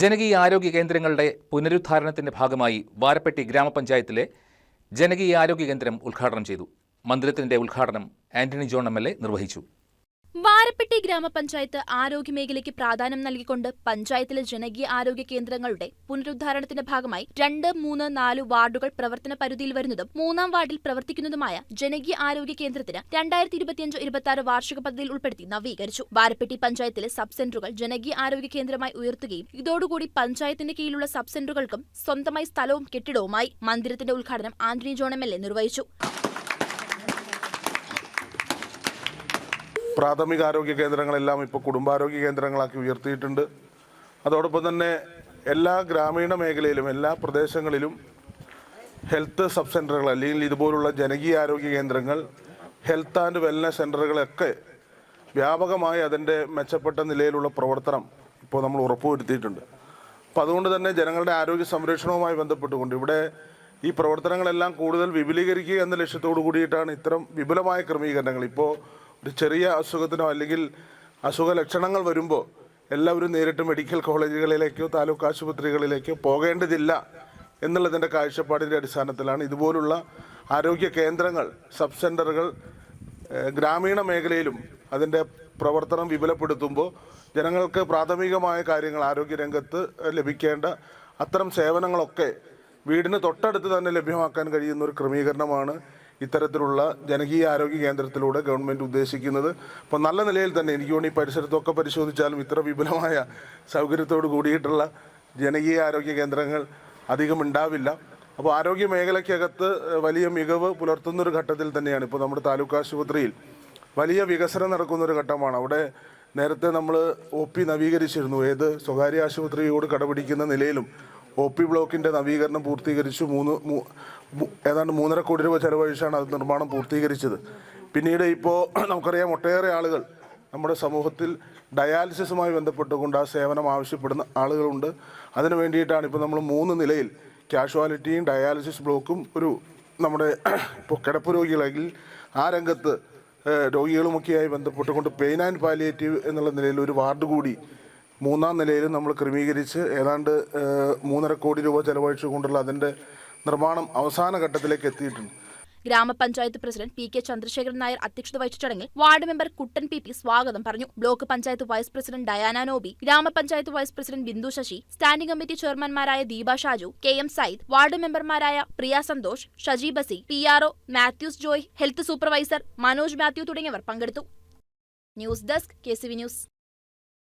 ജനകീയ ആരോഗ്യ കേന്ദ്രങ്ങളുടെ പുനരുദ്ധാരണത്തിന്റെ ഭാഗമായി വാരപ്പെട്ടി ഗ്രാമപഞ്ചായത്തിലെ ജനകീയ ആരോഗ്യ കേന്ദ്രം ഉദ്ഘാടനം ചെയ്തു. മന്ദിരത്തിന്റെ ഉദ്ഘാടനം ആന്റണി ജോൺ എം നിർവഹിച്ചു. വാരപ്പെട്ടി ഗ്രാമപഞ്ചായത്ത് ആരോഗ്യമേഖലയ്ക്ക് പ്രാധാന്യം നൽകിക്കൊണ്ട് പഞ്ചായത്തിലെ ജനകീയ ആരോഗ്യ കേന്ദ്രങ്ങളുടെ പുനരുദ്ധാരണത്തിന്റെ ഭാഗമായി രണ്ട് മൂന്ന് നാല് വാർഡുകൾ പ്രവർത്തന പരിധിയിൽ വരുന്നതും മൂന്നാം വാർഡിൽ പ്രവർത്തിക്കുന്നതുമായ ജനകീയ ആരോഗ്യ കേന്ദ്രത്തിന് രണ്ടായിരത്തി ഇരുപത്തിയഞ്ച് ഇരുപത്തി ആറ് വാർഷിക പദ്ധതിയിൽ ഉൾപ്പെടുത്തി നവീകരിച്ചു. വാരപ്പെട്ടി പഞ്ചായത്തിലെ സബ് സെന്ററുകൾ ജനകീയ ആരോഗ്യ കേന്ദ്രമായി ഉയർത്തുകയും ഇതോടുകൂടി പഞ്ചായത്തിന്റെ കീഴിലുള്ള സബ് സെന്ററുകൾക്കും സ്വന്തമായി സ്ഥലവും കെട്ടിടവുമായി മന്ദിരത്തിന്റെ ഉദ്ഘാടനം ആന്റണി ജോൺ എം നിർവഹിച്ചു. പ്രാഥമിക ആരോഗ്യ കേന്ദ്രങ്ങളെല്ലാം ഇപ്പോൾ കുടുംബാരോഗ്യ കേന്ദ്രങ്ങളാക്കി ഉയർത്തിയിട്ടുണ്ട്. അതോടൊപ്പം തന്നെ എല്ലാ ഗ്രാമീണ മേഖലയിലും എല്ലാ പ്രദേശങ്ങളിലും ഹെൽത്ത് സബ് സെന്ററുകൾ അല്ലെങ്കിൽ ഇതുപോലുള്ള ജനകീയ ആരോഗ്യ കേന്ദ്രങ്ങൾ ഹെൽത്ത് ആൻഡ് വെൽനസ് സെന്ററുകളൊക്കെ വ്യാപകമായി അതിന്റെ മെച്ചപ്പെട്ട നിലയിലുള്ള പ്രവർത്തനം ഇപ്പോൾ നമ്മൾ ഉറപ്പുവരുത്തിയിട്ടുണ്ട്. അപ്പോൾ അതുകൊണ്ട് തന്നെ ജനങ്ങളുടെ ആരോഗ്യ സംരക്ഷണവുമായി ബന്ധപ്പെട്ടുകൊണ്ട് ഇവിടെ ഈ പ്രവർത്തനങ്ങളെല്ലാം കൂടുതൽ വിപുലീകരിക്കുക എന്ന ലക്ഷ്യത്തോടു കൂടിയിട്ടാണ് ഇത്തരം വിപുലമായ ക്രമീകരണങ്ങൾ ഇപ്പോൾ ഒരു ചെറിയ അസുഖത്തിനോ അല്ലെങ്കിൽ അസുഖ ലക്ഷണങ്ങൾ വരുമ്പോൾ എല്ലാവരും നേരിട്ട് മെഡിക്കൽ കോളേജുകളിലേക്കോ താലൂക്ക് ആശുപത്രികളിലേക്കോ പോകേണ്ടതില്ല എന്നുള്ളതിന്റെ കാഴ്ചപ്പാടിന്റെ അടിസ്ഥാനത്തിലാണ് ഇതുപോലുള്ള ആരോഗ്യ കേന്ദ്രങ്ങൾ സബ് സെന്ററുകൾ ഗ്രാമീണ മേഖലയിലും അതിന്റെ പ്രവർത്തനം വിപുലപ്പെടുത്തുമ്പോൾ ജനങ്ങൾക്ക് പ്രാഥമികമായ കാര്യങ്ങൾ ആരോഗ്യരംഗത്ത് ലഭിക്കേണ്ട അത്തരം സേവനങ്ങളൊക്കെ വീടിന് തൊട്ടടുത്ത് തന്നെ ലഭ്യമാക്കാൻ കഴിയുന്ന ഒരു ക്രമീകരണമാണ് ഇത്തരത്തിലുള്ള ജനകീയ ആരോഗ്യ കേന്ദ്രത്തിലൂടെ ഗവൺമെന്റ് ഉദ്ദേശിക്കുന്നത്. അപ്പോൾ നല്ല നിലയിൽ തന്നെ എനിക്ക് തോന്നി പരിസരത്തൊക്കെ പരിശോധിച്ചാലും ഇത്ര വിപുലമായ സൗകര്യത്തോട് കൂടിയിട്ടുള്ള ജനകീയ ആരോഗ്യ കേന്ദ്രങ്ങൾ അധികം ഉണ്ടാവില്ല. അപ്പോൾ ആരോഗ്യ മേഖലയ്ക്കകത്ത് വലിയ മികവ് പുലർത്തുന്നൊരു ഘട്ടത്തിൽ തന്നെയാണ്. ഇപ്പോൾ നമ്മുടെ താലൂക്ക് ആശുപത്രിയിൽ വലിയ വികസനം നടക്കുന്നൊരു ഘട്ടമാണ്. അവിടെ നേരത്തെ നമ്മൾ ഒ പി നവീകരിച്ചിരുന്നു. ഏത് സ്വകാര്യ ആശുപത്രിയോട് കടപിടിക്കുന്ന നിലയിലും ഒ പി ബ്ലോക്കിന്റെ നവീകരണം പൂർത്തീകരിച്ചു. മൂന്ന് ഏതാണ്ട് മൂന്നര കോടി രൂപ ചെലവഴിച്ചാണ് അത് നിർമ്മാണം പൂർത്തീകരിച്ചത്. പിന്നീട് ഇപ്പോൾ നമുക്കറിയാം ഒട്ടേറെ ആളുകൾ നമ്മുടെ സമൂഹത്തിൽ ഡയാലിസിസുമായി ബന്ധപ്പെട്ടുകൊണ്ട് ആ സേവനം ആവശ്യപ്പെടുന്ന ആളുകളുണ്ട്. അതിന് വേണ്ടിയിട്ടാണ് ഇപ്പോൾ നമ്മൾ മൂന്ന് നിലയിൽ കാഷ്വാലിറ്റിയും ഡയാലിസിസ് ബ്ലോക്കും ഒരു നമ്മുടെ ഇപ്പോൾ കിടപ്പ് രോഗികളെങ്കിൽ ആ രംഗത്ത് രോഗികളുമൊക്കെയായി ബന്ധപ്പെട്ടുകൊണ്ട് പെയിൻ ആൻഡ് പാലിയേറ്റീവ് എന്നുള്ള നിലയിൽ ഒരു വാർഡ് കൂടി മൂന്നാം നിലയിൽ നമ്മൾ ക്രമീകരിച്ച് ഏതാണ്ട് മൂന്നര കോടി രൂപ ചെലവഴിച്ചുകൊണ്ടുള്ള അതിന്റെ നിർമ്മാണം അവസാന ഘട്ടത്തിലേക്ക് എത്തിയിട്ടുണ്ട്. ഗ്രാമപഞ്ചായത്ത് president P K Chandrasekharan Nair അധ്യക്ഷത വഹിച്ച ചടങ്ങിൽ ward member Kuttan P P സ്വാഗതം പറഞ്ഞു. Block panchayat vice president Diana Noby ഗ്രാമപഞ്ചായത്ത് vice president Bindu Sasi standing committee ചെയർമാൻമാരായ Deepa Shaju K M Sayyid ward മെമ്പർമാരായ Priya Santhosh Shaji Basi P R O Mathews Joy health supervisor Manoj Mathew തുടങ്ങിയവർ പങ്കെടുത്തു. News desk K news.